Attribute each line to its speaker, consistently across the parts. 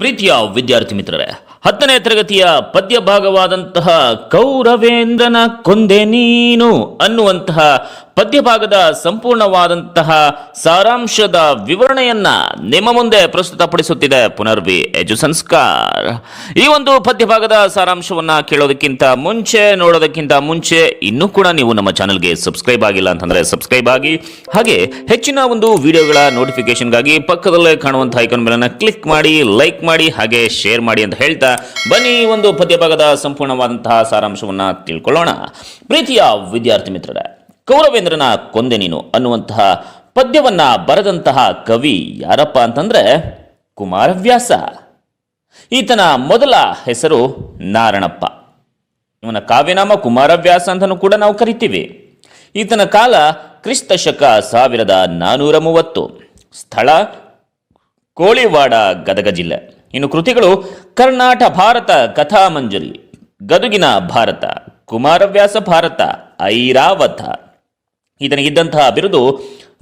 Speaker 1: ಪ್ರೀತಿಯ ವಿದ್ಯಾರ್ಥಿ ಮಿತ್ರರೇ ಹತ್ತನೇ ತರಗತಿಯ ಪದ್ಯ ಭಾಗವಾದಂತಹ ಕೌರವೇಂದ್ರನ ಕೊಂದೆ ನೀನು ಅನ್ನುವಂತಹ ಪದ್ಯ ಭಾಗದ ಸಂಪೂರ್ಣವಾದಂತಹ ಸಾರಾಂಶದ ವಿವರಣೆಯನ್ನ ನಿಮ್ಮ ಮುಂದೆ ಪ್ರಸ್ತುತಪಡಿಸುತ್ತಿದೆ ಪುನರ್ವಿ ಎಜು ಸಂಸ್ಕಾರ. ಈ ಒಂದು ಪದ್ಯಭಾಗದ ಸಾರಾಂಶವನ್ನ ಕೇಳೋದಕ್ಕಿಂತ ಮುಂಚೆ, ನೋಡೋದಕ್ಕಿಂತ ಮುಂಚೆ ಇನ್ನೂ ಕೂಡ ನೀವು ನಮ್ಮ ಚಾನಲ್ಗೆ ಸಬ್ಸ್ಕ್ರೈಬ್ ಆಗಿಲ್ಲ ಅಂತಂದ್ರೆ ಸಬ್ಸ್ಕ್ರೈಬ್ ಆಗಿ. ಹಾಗೆ ಹೆಚ್ಚಿನ ಒಂದು ವಿಡಿಯೋಗಳ ನೋಟಿಫಿಕೇಶನ್ಗಾಗಿ ಪಕ್ಕದಲ್ಲೇ ಕಾಣುವಂತಹ ಐಕಾನ್ ಮೇಲನ್ನ ಕ್ಲಿಕ್ ಮಾಡಿ, ಲೈಕ್ ಮಾಡಿ, ಹಾಗೆ ಶೇರ್ ಮಾಡಿ ಅಂತ ಹೇಳ್ತಾ ಬನ್ನಿ ಈ ಒಂದು ಪದ್ಯಭಾಗದ ಸಂಪೂರ್ಣವಾದಂತಹ ಸಾರಾಂಶವನ್ನ ತಿಳ್ಕೊಳ್ಳೋಣ. ಪ್ರೀತಿಯ ವಿದ್ಯಾರ್ಥಿ ಮಿತ್ರರೇ ಕೌರವೇಂದ್ರನ ಕೊಂದೆ ನೀನು ಅನ್ನುವಂತಹ ಪದ್ಯವನ್ನ ಬರೆದಂತಹ ಕವಿ ಯಾರಪ್ಪ ಅಂತಂದ್ರೆ ಕುಮಾರವ್ಯಾಸ. ಈತನ ಮೊದಲ ಹೆಸರು ನಾರಣಪ್ಪ. ಇವನ ಕಾವ್ಯನಾಮ ಕುಮಾರವ್ಯಾಸ ಅಂತನೂ ಕೂಡ ನಾವು ಕರಿತೀವಿ. ಈತನ ಕಾಲ ಕ್ರಿಸ್ತ ಶಕ ಸಾವಿರದ ನಾನೂರ ಮೂವತ್ತು. ಸ್ಥಳ ಕೋಳಿವಾಡ, ಗದಗ ಜಿಲ್ಲೆ. ಇನ್ನು ಕೃತಿಗಳು ಕರ್ನಾಟ ಭಾರತ ಕಥಾಮಂಜರಿ, ಗದುಗಿನ ಭಾರತ, ಕುಮಾರವ್ಯಾಸ ಭಾರತ, ಐರಾವತ. ಈತನಿಗಿದ್ದಂತಹ ಬಿರುದು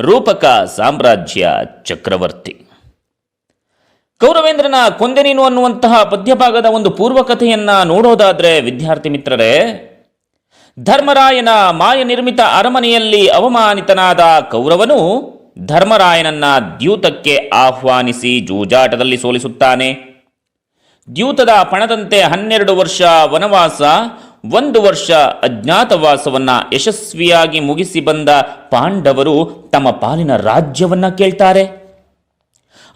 Speaker 1: ರೂಪಕ ಸಾಮ್ರಾಜ್ಯ ಚಕ್ರವರ್ತಿ. ಕೌರವೇಂದ್ರನ ಕೊಂದೆನೇನು ಅನ್ನುವಂತಹ ಪದ್ಯಭಾಗದ ಒಂದು ಪೂರ್ವಕಥೆಯನ್ನ ನೋಡೋದಾದ್ರೆ ವಿದ್ಯಾರ್ಥಿ ಮಿತ್ರರೇ, ಧರ್ಮರಾಯನ ಮಾಯ ನಿರ್ಮಿತ ಅರಮನೆಯಲ್ಲಿ ಅವಮಾನಿತನಾದ ಕೌರವನು ಧರ್ಮರಾಯನನ್ನ ದ್ಯೂತಕ್ಕೆ ಆಹ್ವಾನಿಸಿ ಜೂಜಾಟದಲ್ಲಿ ಸೋಲಿಸುತ್ತಾನೆ. ದ್ಯೂತದ ಪಣದಂತೆ ಹನ್ನೆರಡು ವರ್ಷ ವನವಾಸ ಒಂದು ವರ್ಷ ಅಜ್ಞಾತವಾಸವನ್ನ ಯಶಸ್ವಿಯಾಗಿ ಮುಗಿಸಿ ಬಂದ ಪಾಂಡವರು ತಮ್ಮ ಪಾಲಿನ ರಾಜ್ಯವನ್ನ ಕೇಳ್ತಾರೆ.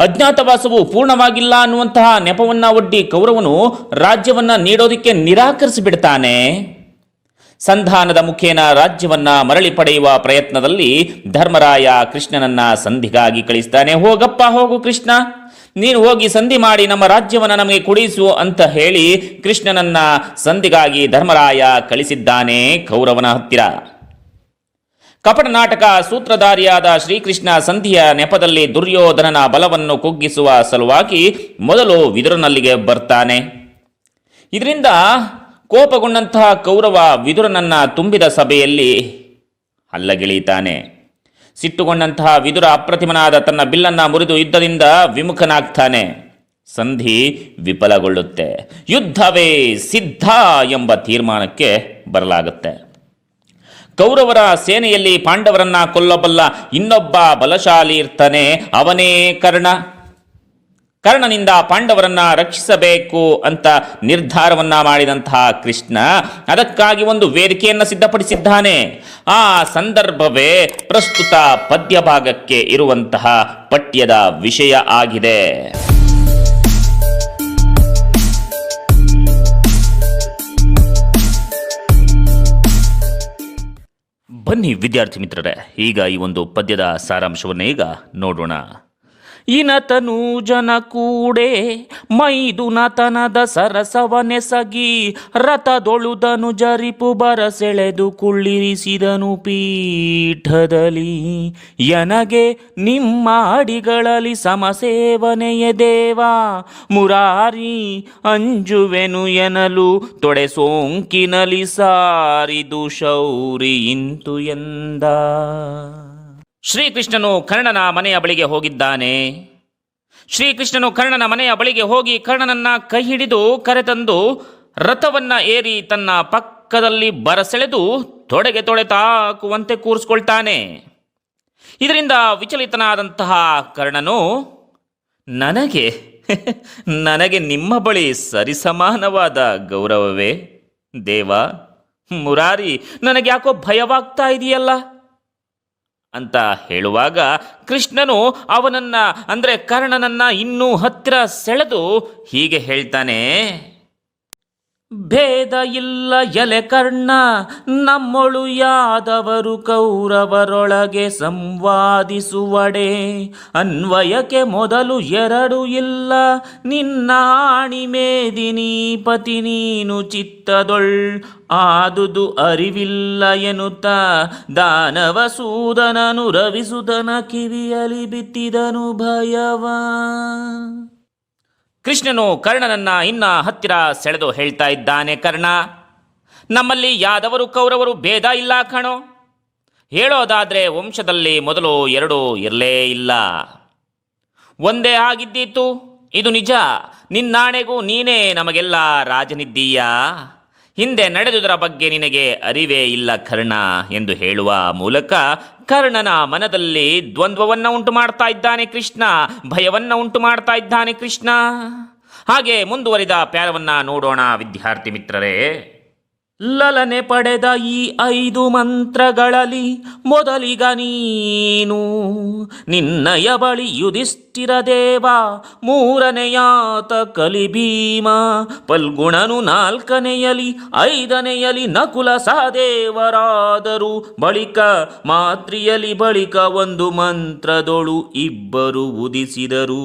Speaker 1: ಅಜ್ಞಾತವಾಸವು ಪೂರ್ಣವಾಗಿಲ್ಲ ಅನ್ನುವಂತಹ ನೆಪವನ್ನ ಒಡ್ಡಿ ಕೌರವನು ರಾಜ್ಯವನ್ನ ನೀಡೋದಕ್ಕೆ ನಿರಾಕರಿಸಿ ಬಿಡ್ತಾನೆ ಸಂಧಾನದ ಮುಖೇನ ರಾಜ್ಯವನ್ನ ಮರಳಿ ಪಡೆಯುವ ಪ್ರಯತ್ನದಲ್ಲಿ ಧರ್ಮರಾಯ ಕೃಷ್ಣನನ್ನ ಸಂಧಿಗಾಗಿ ಕಳಿಸ್ತಾನೆ, ಹೋಗಪ್ಪ, ಹೋಗು ಕೃಷ್ಣ. ನೀನು ಹೋಗಿ ಸಂಧಿ ಮಾಡಿ ನಮ್ಮ ರಾಜ್ಯವನ್ನು ನಮಗೆ ಕುಡಿಸು ಅಂತ ಹೇಳಿ ಕೃಷ್ಣನನ್ನ ಸಂಧಿಗಾಗಿ ಧರ್ಮರಾಯ ಕಳಿಸಿದ್ದಾನೆ ಕೌರವನ ಹತ್ತಿರ. ಕಪಟ ನಾಟಕ ಸೂತ್ರಧಾರಿಯಾದ ಶ್ರೀಕೃಷ್ಣ ಸಂಧಿಯ ನೆಪದಲ್ಲಿ ದುರ್ಯೋಧನನ ಬಲವನ್ನು ಕುಗ್ಗಿಸುವ ಸಲುವಾಗಿ ಮೊದಲು ವಿದುರನಲ್ಲಿಗೆ ಬರ್ತಾನೆ. ಇದರಿಂದ ಕೋಪಗೊಂಡಂತಹ ಕೌರವ ವಿದುರನನ್ನ ತುಂಬಿದ ಸಭೆಯಲ್ಲಿ ಹಲ್ಲಗಿಳಿತಾನೆ ಸಿಟ್ಟುಗೊಂಡಂತಹ ವಿದುರ ಅಪ್ರತಿಮನಾದ ತನ್ನ ಬಿಲ್ಲನ್ನ ಮುರಿದು ಯುದ್ಧದಿಂದ ವಿಮುಖನಾಗ್ತಾನೆ. ಸಂಧಿ ವಿಫಲಗೊಳ್ಳುತ್ತೆ. ಯುದ್ಧವೇ ಸಿದ್ಧ ಎಂಬ ತೀರ್ಮಾನಕ್ಕೆ ಬರಲಾಗುತ್ತೆ. ಕೌರವರ ಸೇನೆಯಲ್ಲಿ ಪಾಂಡವರನ್ನ ಕೊಲ್ಲಬಲ್ಲ ಇನ್ನೊಬ್ಬ ಬಲಶಾಲಿ ಇರ್ತಾನೆ ಅವನೇ ಕರ್ಣ. ಕರ್ಣನಿಂದ ಪಾಂಡವರನ್ನ ರಕ್ಷಿಸಬೇಕು ಅಂತ ನಿರ್ಧಾರವನ್ನ ಮಾಡಿದಂತಹ ಕೃಷ್ಣ ಅದಕ್ಕಾಗಿ ಒಂದು ವೇದಿಕೆಯನ್ನ ಸಿದ್ಧಪಡಿಸಿದ್ದಾನೆ. ಆ ಸಂದರ್ಭವೇ ಪ್ರಸ್ತುತ ಪದ್ಯ ಭಾಗಕ್ಕೆ ಇರುವಂತಹ ಪಠ್ಯದ ವಿಷಯ ಆಗಿದೆ. ಬನ್ನಿ ವಿದ್ಯಾರ್ಥಿ ಮಿತ್ರರೇ, ಈಗ ಈ ಒಂದು ಪದ್ಯದ ಸಾರಾಂಶವನ್ನು ಈಗ ನೋಡೋಣ. ಇನತನು ಜನ ಕೂಡೆ ಮೈದುನತನದ ಸರಸವನೆಸಗಿ ರಥದೊಳುದನು ಜರಿಪು ಬರಸೆಳೆದು ಕುಳ್ಳಿರಿಸಿದನು ಪೀಠದಲ್ಲಿ. ಯನಗೆ ನಿಮ್ಮ ಅಡಿಗಳಲ್ಲಿ ಸಮಸೇವನೆಯ ದೇವ? ಮುರಾರಿ ಅಂಜುವೆನು ಎನಲು ತೊಡೆ ಸೋಂಕಿನಲಿ ಸಾರಿದು ಶೌರಿ ಇಂತು ಎಂದ. ಶ್ರೀಕೃಷ್ಣನು ಕರ್ಣನ ಮನೆಯ ಬಳಿಗೆ ಹೋಗಿದ್ದಾನೆ. ಶ್ರೀಕೃಷ್ಣನು ಕರ್ಣನ ಮನೆಯ ಬಳಿಗೆ ಹೋಗಿ ಕರ್ಣನನ್ನ ಕೈ ಹಿಡಿದು ಕರೆತಂದು ರಥವನ್ನ ಏರಿ ತನ್ನ ಪಕ್ಕದಲ್ಲಿ ಬರಸೆಳೆದು ತೊಡೆಗೆ ತೊಡೆ ತಾಕುವಂತೆ ಕೂರಿಸ್ಕೊಳ್ತಾನೆ. ಇದರಿಂದ ವಿಚಲಿತನಾದಂತಹ ಕರ್ಣನು, ನನಗೆ ನನಗೆ ನಿಮ್ಮ ಬಳಿ ಸರಿಸಮಾನವಾದ ಗೌರವವೇ ದೇವ, ಮುರಾರಿ ನನಗೆ ಯಾಕೋ ಭಯವಾಗ್ತಾ ಇದೆಯಲ್ಲ? ಅಂತ ಹೇಳುವಾಗ ಕೃಷ್ಣನು ಅವನನ್ನ ಅಂದರೆ ಕರ್ಣನನ್ನ ಇನ್ನೂ ಹತ್ತಿರ ಸೆಳೆದು ಹೀಗೆ ಹೇಳ್ತಾನೆ ಭೇದ ಇಲ್ಲ ಎಲೆ ಕರ್ಣ, ನಮ್ಮೊಳು ಯಾದವರು ಕೌರವರೊಳಗೆ ಸಂವಾದಿಸುವಡೆ. ಅನ್ವಯಕ್ಕೆ ಮೊದಲು ಎರಡು ಇಲ್ಲ, ನಿನ್ನ ಆಣಿ ಮೇದಿನೀಪತಿ ನೀನು ಚಿತ್ತದೊಳ್. ಆದುದು ಅರಿವಿಲ್ಲ ಎನ್ನುತ್ತ ದಾನವಸೂದನನು ರವಿಸುದನ ಕಿವಿಯಲಿ ಬಿತ್ತಿದನು ಭಯವ. ಕೃಷ್ಣನು ಕರ್ಣನನ್ನ ಇನ್ನ ಹತ್ತಿರ ಸೆಳೆದು ಹೇಳ್ತಾ ಇದ್ದಾನೆ, ಕರ್ಣ. ನಮ್ಮಲ್ಲಿ ಯಾದವರು ಕೌರವರು ಭೇದ ಇಲ್ಲ ಕಣೋ. ಹೇಳೋದಾದ್ರೆ ವಂಶದಲ್ಲಿ ಮೊದಲು ಎರಡು ಇರಲೇ ಇಲ್ಲ. ಒಂದೇ ಆಗಿದ್ದೀತು, ಇದು ನಿಜ. ನಿನ್ನಾಣೆಗೂ ನೀನೇ ನಮಗೆಲ್ಲ ರಾಜನಿದ್ದೀಯಾ? ಹಿಂದೆ ನಡೆದುದರ ಬಗ್ಗೆ ನಿನಗೆ ಅರಿವೇ ಇಲ್ಲ ಕರ್ಣ ಎಂದು ಹೇಳುವ ಮೂಲಕ ಕರ್ಣನ ಮನದಲ್ಲಿ ದ್ವಂದ್ವವನ್ನು ಉಂಟು ಮಾಡ್ತಾ ಇದ್ದಾನೆ ಕೃಷ್ಣ, ಭಯವನ್ನು ಉಂಟು ಮಾಡ್ತಾ ಇದ್ದಾನೆ ಕೃಷ್ಣ. ಹಾಗೆ ಮುಂದುವರಿದ ಪ್ಯಾರವನ್ನು ನೋಡೋಣ, ವಿದ್ಯಾರ್ಥಿ ಮಿತ್ರರೇ. ಲಲನೆ ಪಡೆದ ಈ ಐದು ಮಂತ್ರಗಳಲ್ಲಿ ಮೊದಲಿಗ ನೀನು ನಿನ್ನಯ ಬಳಿ ಯುಧಿಷ್ಠಿರ ದೇವ ಮೂರನೆಯಾತ ಕಲಿಭೀಮ ಪಲ್ಗುಣನು ನಾಲ್ಕನೆಯಲಿ, ಐದನೆಯಲಿ ನಕುಲ ಸಹದೇವರಾದರು ಬಳಿಕ ಮಾತ್ರಿಯಲಿ ಬಳಿಕ ಒಂದು ಮಂತ್ರದೊಳು ಇಬ್ಬರು ಉದಿಸಿದರು.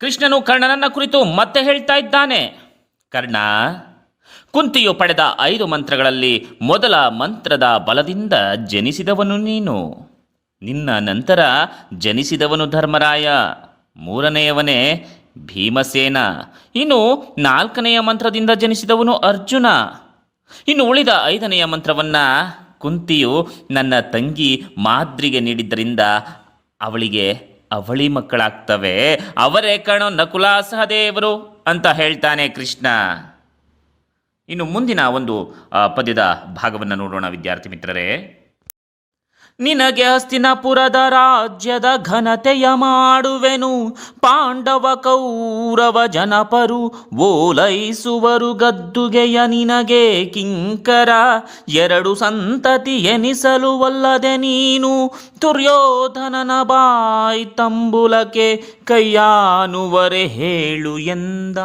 Speaker 1: ಕೃಷ್ಣನು ಕರ್ಣನನ್ನ ಕುರಿತು ಮತ್ತೆ ಹೇಳ್ತಾ ಇದ್ದಾನೆ. ಕರ್ಣ ಕುಂತಿಯು ಪಡೆದ ಐದು ಮಂತ್ರಗಳಲ್ಲಿ ಮೊದಲ ಮಂತ್ರದ ಬಲದಿಂದ ಜನಿಸಿದವನು ನೀನು. ನಿನ್ನ ನಂತರ ಜನಿಸಿದವನು ಧರ್ಮರಾಯ. ಮೂರನೆಯವನೇ ಭೀಮಸೇನ. ಇನ್ನು ನಾಲ್ಕನೆಯ ಮಂತ್ರದಿಂದ ಜನಿಸಿದವನು ಅರ್ಜುನ. ಇನ್ನು ಉಳಿದ ಐದನೆಯ ಮಂತ್ರವನ್ನ ಕುಂತಿಯು ನನ್ನ ತಂಗಿ ಮಾದ್ರಿಗೆ ನೀಡಿದ್ದರಿಂದ ಅವಳಿಗೆ ಅವಳಿ ಮಕ್ಕಳಾಗ್ತವೆ. ಅವರೇ ಕಣೋ ನಕುಲ ಸಹದೇವರು ಅಂತ ಹೇಳ್ತಾನೆ ಕೃಷ್ಣ. ಇನ್ನು ಮುಂದಿನ ಒಂದು ಪದ್ಯದ ಭಾಗವನ್ನು ನೋಡೋಣ ವಿದ್ಯಾರ್ಥಿ ಮಿತ್ರರೇ. ನಿನಗೆ ಹಸ್ತಿನಪುರದ ರಾಜ್ಯದ ಘನತೆಯ ಮಾಡುವೆನು, ಪಾಂಡವ ಕೌರವ ಜನಪರು ಓಲೈಸುವರು ಗದ್ದುಗೆಯ ನಿನಗೆ ಕಿಂಕರ, ಎರಡು ಸಂತತಿ ಎನಿಸಲು ಒಲ್ಲದೆ ನೀನು, ದುರ್ಯೋಧನನ ಬಾಯಿ ತಂಬುಲಕ್ಕೆ ಕೈಯಾನುವರೆ ಹೇಳು ಎಂದ.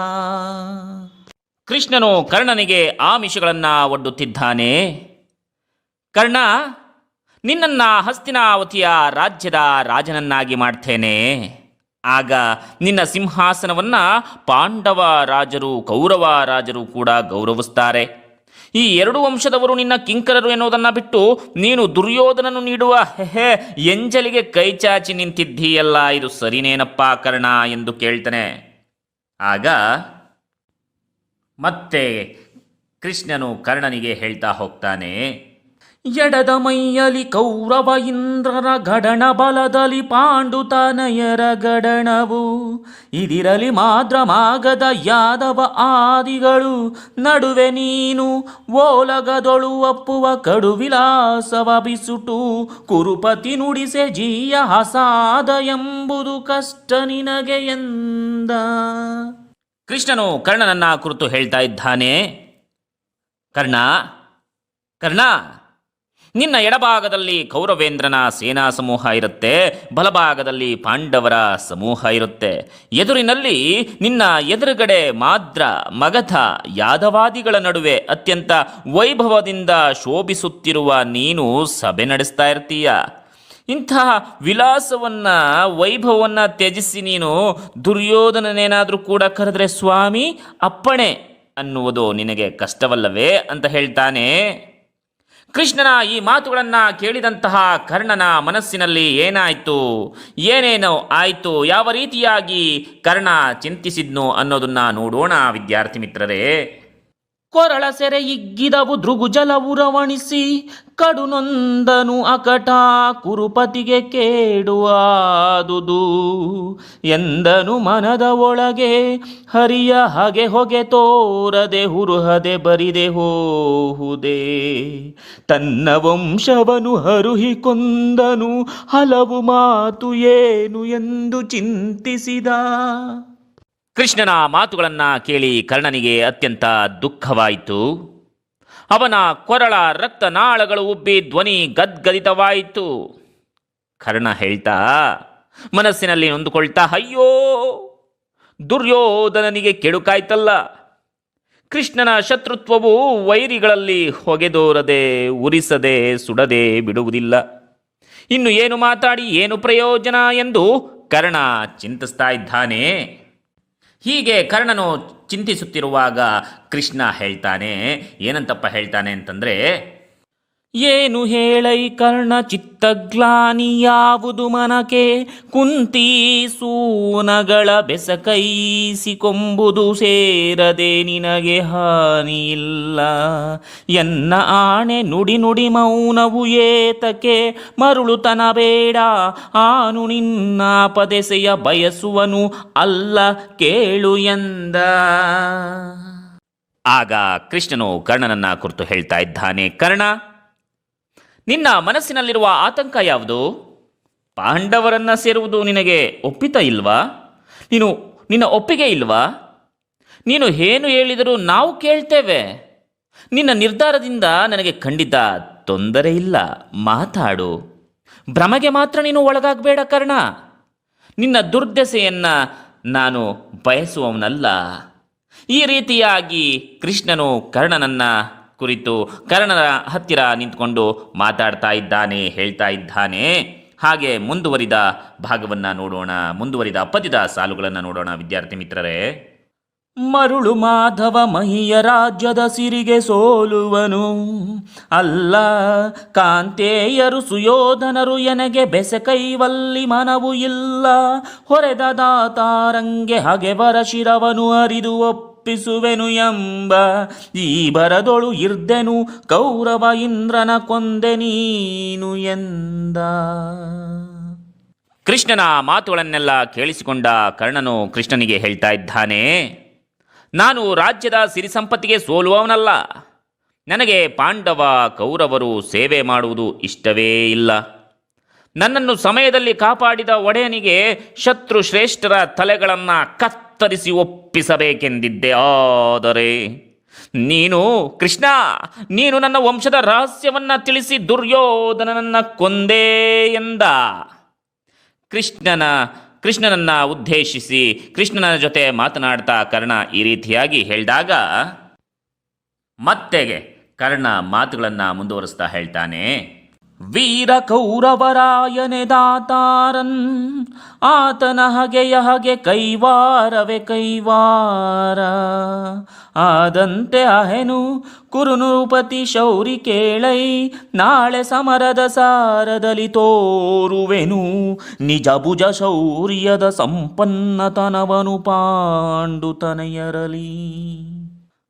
Speaker 1: ಕೃಷ್ಣನು ಕರ್ಣನಿಗೆ ಆಮಿಷಗಳನ್ನು ಒಡ್ಡುತ್ತಿದ್ದಾನೆ. ಕರ್ಣ, ನಿನ್ನನ್ನ ಹಸ್ತಿನಾವತಿಯ ರಾಜ್ಯದ ರಾಜನನ್ನಾಗಿ ಮಾಡ್ತೇನೆ. ಆಗ ನಿನ್ನ ಸಿಂಹಾಸನವನ್ನ ಪಾಂಡವ ರಾಜರು, ಕೌರವ ರಾಜರು ಕೂಡ ಗೌರವಿಸ್ತಾರೆ. ಈ ಎರಡು ವಂಶದವರು ನಿನ್ನ ಕಿಂಕರರು ಎನ್ನುವುದನ್ನು ಬಿಟ್ಟು ನೀನು ದುರ್ಯೋಧನನು ನೀಡುವ ಹೆಹೆ ಎಂಜಲಿಗೆ ಕೈಚಾಚಿ ನಿಂತಿದ್ದೀಯಲ್ಲ, ಇದು ಸರಿನೇನಪ್ಪ ಕರ್ಣ ಎಂದು ಕೇಳ್ತಾನೆ. ಆಗ ಮತ್ತೆ ಕೃಷ್ಣನು ಕರ್ಣನಿಗೆ ಹೇಳ್ತಾ ಹೋಗ್ತಾನೆ, ಎಡದ ಮೈಯಲಿ ಕೌರವ ಇಂದ್ರರ ಗಡಣ ಬಲದಲ್ಲಿ ಪಾಂಡುತನಯರ ಗಡಣವು ಇದಿರಲಿ ಮಾದ್ರ ಮಾಗದ ಯಾದವ ಆದಿಗಳು. ನಡುವೆ ನೀನು ಓಲಗದೊಳು ಅಪ್ಪುವ ಕಡು ವಿಲಾಸವ ಬಿಸುಟು. ಕುರುಪತಿ ನುಡಿಸೆ ಜೀಯ ಹಸಾದ ಎಂಬುದು ಕಷ್ಟ ನಿನಗೆ ಎಂದ. ಕೃಷ್ಣನು ಕರ್ಣನನ್ನ ಕುರಿತು ಹೇಳ್ತಾ ಇದ್ದಾನೆ, ಕರ್ಣ ಕರ್ಣ, ನಿನ್ನ ಎಡಭಾಗದಲ್ಲಿ ಕೌರವೇಂದ್ರನ ಸೇನಾ ಸಮೂಹ ಇರುತ್ತೆ, ಬಲಭಾಗದಲ್ಲಿ ಪಾಂಡವರ ಸಮೂಹ ಇರುತ್ತೆ. ಎದುರಿನಲ್ಲಿ ನಿನ್ನ ಎದುರುಗಡೆ ಮಾದ್ರ, ಮಗಧ, ಯಾದವಾದಿಗಳ ನಡುವೆ ಅತ್ಯಂತ ವೈಭವದಿಂದ ಶೋಭಿಸುತ್ತಿರುವ ನೀನು ಸಭೆ ನಡೆಸ್ತಾ ಇರ್ತೀಯ. ಇಂತಹ ವಿಲಾಸವನ್ನ, ವೈಭವವನ್ನ ತ್ಯಜಿಸಿ ನೀನು ದುರ್ಯೋಧನನೇನಾದರೂ ಕೂಡ ಕರೆದ್ರೆ ಸ್ವಾಮಿ, ಅಪ್ಪಣೆ ಅನ್ನುವುದು ನಿನಗೆ ಕಷ್ಟವಲ್ಲವೇ ಅಂತ ಹೇಳ್ತಾನೆ. ಕೃಷ್ಣನ ಈ ಮಾತುಗಳನ್ನು ಕೇಳಿದಂತಹ ಕರ್ಣನ ಮನಸ್ಸಿನಲ್ಲಿ ಏನಾಯಿತು? ಏನೇನೋ ಆಯಿತು? ಯಾವ ರೀತಿಯಾಗಿ ಕರ್ಣ ಚಿಂತಿಸಿದ್ನು ಅನ್ನೋದನ್ನ ನೋಡೋಣ ವಿದ್ಯಾರ್ಥಿ ಮಿತ್ರರೇ. ಕೊರಳ ಸೆರೆ ಇಗ್ಗಿದವು ದೃಗುಜಲವು ರವಣಿಸಿ. ಕಡುನೊಂದನು ಅಕಟ ಕುರುಪತಿಗೆ ಕೇಡುವಾದುದು. ಎಂದನು ಮನದ ಒಳಗೆ, ಹರಿಯ ಹಗೆ ಹೊಗೆ ತೋರದೆ ಹುರುಹದೆ ಬರಿದೆ ಹೋಹುದೆ. ತನ್ನ ವಂಶವನು ಹರುಹಿ ಕೊಂದನು, ಹಲವು ಮಾತು ಏನು ಎಂದು ಚಿಂತಿಸಿದ. ಕೃಷ್ಣನ ಮಾತುಗಳನ್ನು ಕೇಳಿ ಕರ್ಣನಿಗೆ ಅತ್ಯಂತ ದುಃಖವಾಯಿತು. ಅವನ ಕೊರಳ ರಕ್ತನಾಳಗಳು ಉಬ್ಬಿ ಧ್ವನಿ ಗದ್ಗದಿತವಾಯಿತು. ಕರ್ಣ ಹೇಳ್ತಾ, ಮನಸ್ಸಿನಲ್ಲಿ ನೊಂದುಕೊಳ್ತಾ, ಅಯ್ಯೋ! ದುರ್ಯೋಧನನಿಗೆ ಕೆಡುಕಾಯ್ತಲ್ಲ. ಕೃಷ್ಣನ ಶತ್ರುತ್ವವು ವೈರಿಗಳಲ್ಲಿ ಹೊಗೆದೋರದೆ, ಉರಿಸದೆ, ಸುಡದೆ ಬಿಡುವುದಿಲ್ಲ. ಇನ್ನು ಏನು ಮಾತಾಡಿ, ಏನು ಪ್ರಯೋಜನ? ಎಂದು ಕರ್ಣ ಚಿಂತಿಸ್ತಾ ಇದ್ದಾನೆ. ಹೀಗೆ ಕರ್ಣನು ಚಿಂತಿಸುತ್ತಿರುವಾಗ ಕೃಷ್ಣ ಹೇಳ್ತಾನೆ ಏನಂತಪ್ಪ ಹೇಳ್ತಾನೆ ಅಂತಂದ್ರೆ ಏನು ಹೇಳೈ ಕರ್ಣ ಚಿತ್ತಗ್ಲಾನಿ ಯಾವುದು ಮನಕೆ? ಕುಂತಿ ಸೂನಗಳ ಬೆಸಕೈಸಿಕೊಂಬುದು ಸೇರದೆ ನಿನಗೆ ಹಾನಿಯಿಲ್ಲ. ಎನ್ನ ಆಣೆ ನುಡಿ ನುಡಿ ಮೌನವು ಏತಕೆ? ಮರುಳುತನ ಬೇಡ. ಆನು ನಿನ್ನ ಪದೆಸೆಯ ಬಯಸುವನು ಅಲ್ಲ ಕೇಳು ಎಂದ. ಆಗ ಕೃಷ್ಣನು ಕರ್ಣನನ್ನ ಕುರಿತು ಹೇಳ್ತಾ ಇದ್ದಾನೆ, ಕರ್ಣ ನಿನ್ನ ಮನಸ್ಸಿನಲ್ಲಿರುವ ಆತಂಕ ಯಾವುದು? ಪಾಂಡವರನ್ನ ಸೇರುವುದು ನಿನಗೆ ಒಪ್ಪಿತ ಇಲ್ವಾ? ನೀನು ನಿನ್ನ ಒಪ್ಪಿಗೆ ಇಲ್ವಾ? ನೀನು ಏನು ಹೇಳಿದರೂ ನಾವು ಕೇಳ್ತೇವೆ. ನಿನ್ನ ನಿರ್ಧಾರದಿಂದ ನನಗೆ ಖಂಡಿತ ತೊಂದರೆ ಇಲ್ಲ. ಮಾತಾಡು. ಭ್ರಮೆಗೆ ಮಾತ್ರ ನೀನು ಒಳಗಾಗಬೇಡ ಕರ್ಣ. ನಿನ್ನ ದುರ್ದೆಸೆಯನ್ನ ನಾನು ಬಯಸುವವನಲ್ಲ. ಈ ರೀತಿಯಾಗಿ ಕೃಷ್ಣನು ಕರ್ಣನನ್ನ ಕುರಿತು ಕರ್ಣನ ಹತ್ತಿರ ನಿಂತ್ಕೊಂಡು ಮಾತಾಡ್ತಾ ಇದ್ದಾನೆ, ಹೇಳ್ತಾ ಇದ್ದಾನೆ. ಹಾಗೆ ಮುಂದುವರಿದ ಭಾಗವನ್ನು ನೋಡೋಣ, ಮುಂದುವರಿದ ಪದ್ಯದ ಸಾಲುಗಳನ್ನು ನೋಡೋಣ ವಿದ್ಯಾರ್ಥಿ ಮಿತ್ರರೇ. ಮರುಳು ಮಾಧವ ಮಹಿಯ ರಾಜ್ಯದ ಸಿರಿಗೆ ಸೋಲುವನು. ಅಲ್ಲ, ಕಾಂತೇಯರು ಸುಯೋಧನರು ಎನಗೆ ಬೆಸೆ ಕೈವಲ್ಲಿ ಮನವು ಇಲ್ಲ. ಹೊರೆದ ದಾತಾರಂಗೆ ಹಗೆವರ ಶಿರವನು ಅರಿದು ಒಪ್ಪಿಸುವೆನು ಎಂಬ ಈ ಬರದೊಳು ಇರ್ದೆನು, ಕೌರವ ಇಂದ್ರನ ಕೊಂದೆ ನೀನು ಎಂದ. ಕೃಷ್ಣನ ಮಾತುಗಳನ್ನೆಲ್ಲ ಕೇಳಿಸಿಕೊಂಡ ಕರ್ಣನು ಕೃಷ್ಣನಿಗೆ ಹೇಳ್ತಾ ಇದ್ದಾನೆ, ನಾನು ರಾಜ್ಯದ ಸಿರಿ ಸಂಪತ್ತಿಗೆ ಸೋಲುವವನಲ್ಲ. ನನಗೆ ಪಾಂಡವ ಕೌರವರು ಸೇವೆ ಮಾಡುವುದು ಇಷ್ಟವೇ ಇಲ್ಲ. ನನ್ನನ್ನು ಸಮಯದಲ್ಲಿ ಕಾಪಾಡಿದ ಒಡೆಯನಿಗೆ ಶತ್ರು ಶ್ರೇಷ್ಠರ ತಲೆಗಳನ್ನು ಕತ್ತರಿಸಿ ಒಪ್ಪಿಸಬೇಕೆಂದಿದ್ದೆ. ಆದರೆ ನೀನು, ಕೃಷ್ಣ, ನೀನು ನನ್ನ ವಂಶದ ರಹಸ್ಯವನ್ನು ತಿಳಿಸಿ ದುರ್ಯೋಧನನನ್ನ ಕೊಂದೇ ಎಂದ. ಕೃಷ್ಣನ, ಕೃಷ್ಣನನ್ನ ಉದ್ದೇಶಿಸಿ ಕೃಷ್ಣನ ಜೊತೆ ಮಾತನಾಡ್ತಾ ಕರ್ಣ ಈ ರೀತಿಯಾಗಿ ಹೇಳಿದಾಗ, ಮತ್ತೆಗೆ ಕರ್ಣ ಮಾತುಗಳನ್ನು ಮುಂದುವರಿಸ್ತಾ ಹೇಳ್ತಾನೆ. ವೀರ ಕೌರವರಾಯನೆ ದಾತಾರನ್. ಆತನ ಹಗೆಯ ಹಗೆ ಕೈವಾರವೆ ಕೈವಾರ. ಆದಂತೆ ಅಹೆನು ಕುರುನೃಪತಿ ಶೌರಿ ಕೇಳೈ, ನಾಳೆ ಸಮರದ ಸಾರದಲ್ಲಿ ತೋರುವೆನು. ನಿಜ ಭುಜ ಶೌರ್ಯದ ಸಂಪನ್ನತನವನು ಪಾಂಡುತನೆಯರಲಿ.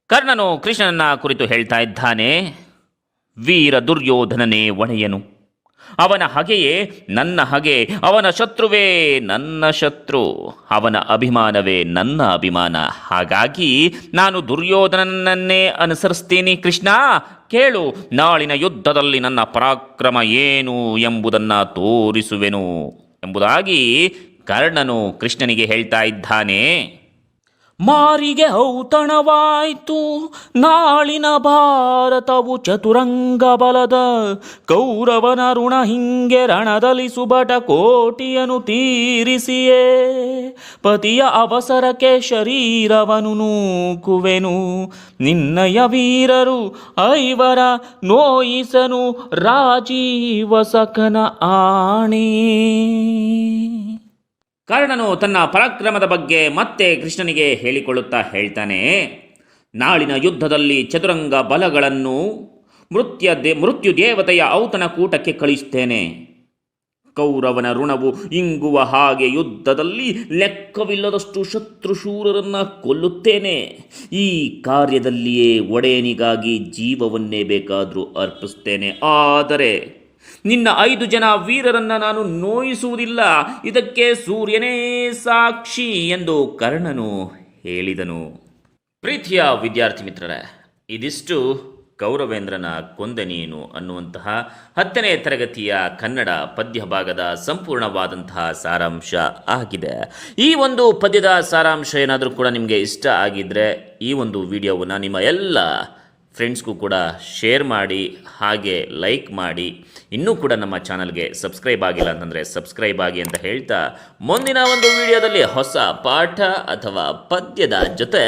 Speaker 1: ಕರ್ಣನು ಕೃಷ್ಣನ ಕುರಿತು ಹೇಳ್ತಾ ಇದ್ದಾನೆ ವೀರ ದುರ್ಯೋಧನನೇ ಒಣೆಯನು ಅವನ ಹಗೆಯೇ ನನ್ನ ಹಗೆ, ಅವನ ಶತ್ರುವೇ ನನ್ನ ಶತ್ರು. ಅವನ ಅಭಿಮಾನವೇ ನನ್ನ ಅಭಿಮಾನ. ಹಾಗಾಗಿ ನಾನು ದುರ್ಯೋಧನನನ್ನೇ ಅನುಸರಿಸ್ತೀನಿ. ಕೃಷ್ಣ, ಕೇಳು, ನಾಳಿನ ಯುದ್ಧದಲ್ಲಿ ನನ್ನ ಪರಾಕ್ರಮ ಏನು ಎಂಬುದನ್ನು ತೋರಿಸುವೆನು. ಎಂಬುದಾಗಿ ಕರ್ಣನು ಕೃಷ್ಣನಿಗೆ ಹೇಳ್ತಾ ಇದ್ದಾನೆ. ಮಾರಿಗೆ ಔತಣವಾಯ್ತು. ನಾಳಿನ ಭಾರತವು ಚತುರಂಗ ಬಲದ. ಕೌರವನ ಋಣ ಹಿಂಗೆ ರಣದಲ್ಲಿ ಸುಬಟ ಕೋಟಿಯನು ತೀರಿಸಿಯೇ. ಪತಿಯ ಅವಸರಕ್ಕೆ ಶರೀರವನು ನೂಕುವೆನು. ನಿನ್ನಯ ವೀರರು ಐವರ ನೋಯಿಸನು. ರಾಜೀವ ಸಖನ ಆಣೆ. ಕರ್ಣನು ತನ್ನ ಪರಾಕ್ರಮದ ಬಗ್ಗೆ ಮತ್ತೆ ಕೃಷ್ಣನಿಗೆ ಹೇಳಿಕೊಳ್ಳುತ್ತಾ ಹೇಳ್ತಾನೆ, ನಾಳಿನ ಯುದ್ಧದಲ್ಲಿ ಚದುರಂಗ ಬಲಗಳನ್ನು ಮೃತ್ಯ ದೇ, ಮೃತ್ಯು ದೇವತೆಯ ಔತಣ ಕೂಟಕ್ಕೆ ಕಳಿಸ್ತೇನೆ. ಕೌರವನ ಋಣವು ಇಂಗುವ ಹಾಗೆ ಯುದ್ಧದಲ್ಲಿ ಲೆಕ್ಕವಿಲ್ಲದಷ್ಟು ಶತ್ರುಶೂರರನ್ನು ಕೊಲ್ಲುತ್ತೇನೆ. ಈ ಕಾರ್ಯದಲ್ಲಿಯೇ ಒಡೆಯನಿಗಾಗಿ ಜೀವವನ್ನೇ ಬೇಕಾದರೂ ಅರ್ಪಿಸ್ತೇನೆ. ಆದರೆ ನಿನ್ನ ಐದು ಜನ ವೀರರನ್ನು ನಾನು ನೋಯಿಸುವುದಿಲ್ಲ. ಇದಕ್ಕೆ ಸೂರ್ಯನೇ ಸಾಕ್ಷಿ ಎಂದು ಕರ್ಣನು ಹೇಳಿದನು. ಪ್ರೀತಿಯ ವಿದ್ಯಾರ್ಥಿ ಮಿತ್ರರೇ, ಇದಿಷ್ಟು ಕೌರವೇಂದ್ರನ ಕೊಂದನೇನು ನೀನು ಅನ್ನುವಂತಹ ಹತ್ತನೇ ತರಗತಿಯ ಕನ್ನಡ ಪದ್ಯ ಭಾಗದ ಸಂಪೂರ್ಣವಾದಂತಹ ಸಾರಾಂಶ ಆಗಿದೆ. ಈ ಒಂದು ಪದ್ಯದ ಸಾರಾಂಶ ಏನಾದರೂ ಕೂಡ ನಿಮಗೆ ಇಷ್ಟ ಆಗಿದ್ದರೆ ಈ ಒಂದು ವಿಡಿಯೋವನ್ನು ನಿಮ್ಮ ಎಲ್ಲ ಫ್ರೆಂಡ್ಸ್ಗೂ ಕೂಡ ಶೇರ್ ಮಾಡಿ, ಹಾಗೆ ಲೈಕ್ ಮಾಡಿ. ಇನ್ನೂ ಕೂಡ ನಮ್ಮ ಚಾನಲ್ಗೆ ಸಬ್ಸ್ಕ್ರೈಬ್ ಆಗಿಲ್ಲ ಅಂತಂದರೆ ಸಬ್ಸ್ಕ್ರೈಬ್ ಆಗಿ ಅಂತ ಹೇಳ್ತಾ ಮುಂದಿನ ಒಂದು ವಿಡಿಯೋದಲ್ಲಿ ಹೊಸ ಪಾಠ ಅಥವಾ ಪದ್ಯದ ಜೊತೆ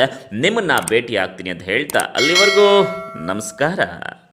Speaker 1: ನಿಮ್ಮನ್ನು ಭೇಟಿ ಆಗ್ತೀನಿ ಅಂತ ಹೇಳ್ತಾ. ಅಲ್ಲಿವರೆಗೂ ನಮಸ್ಕಾರ.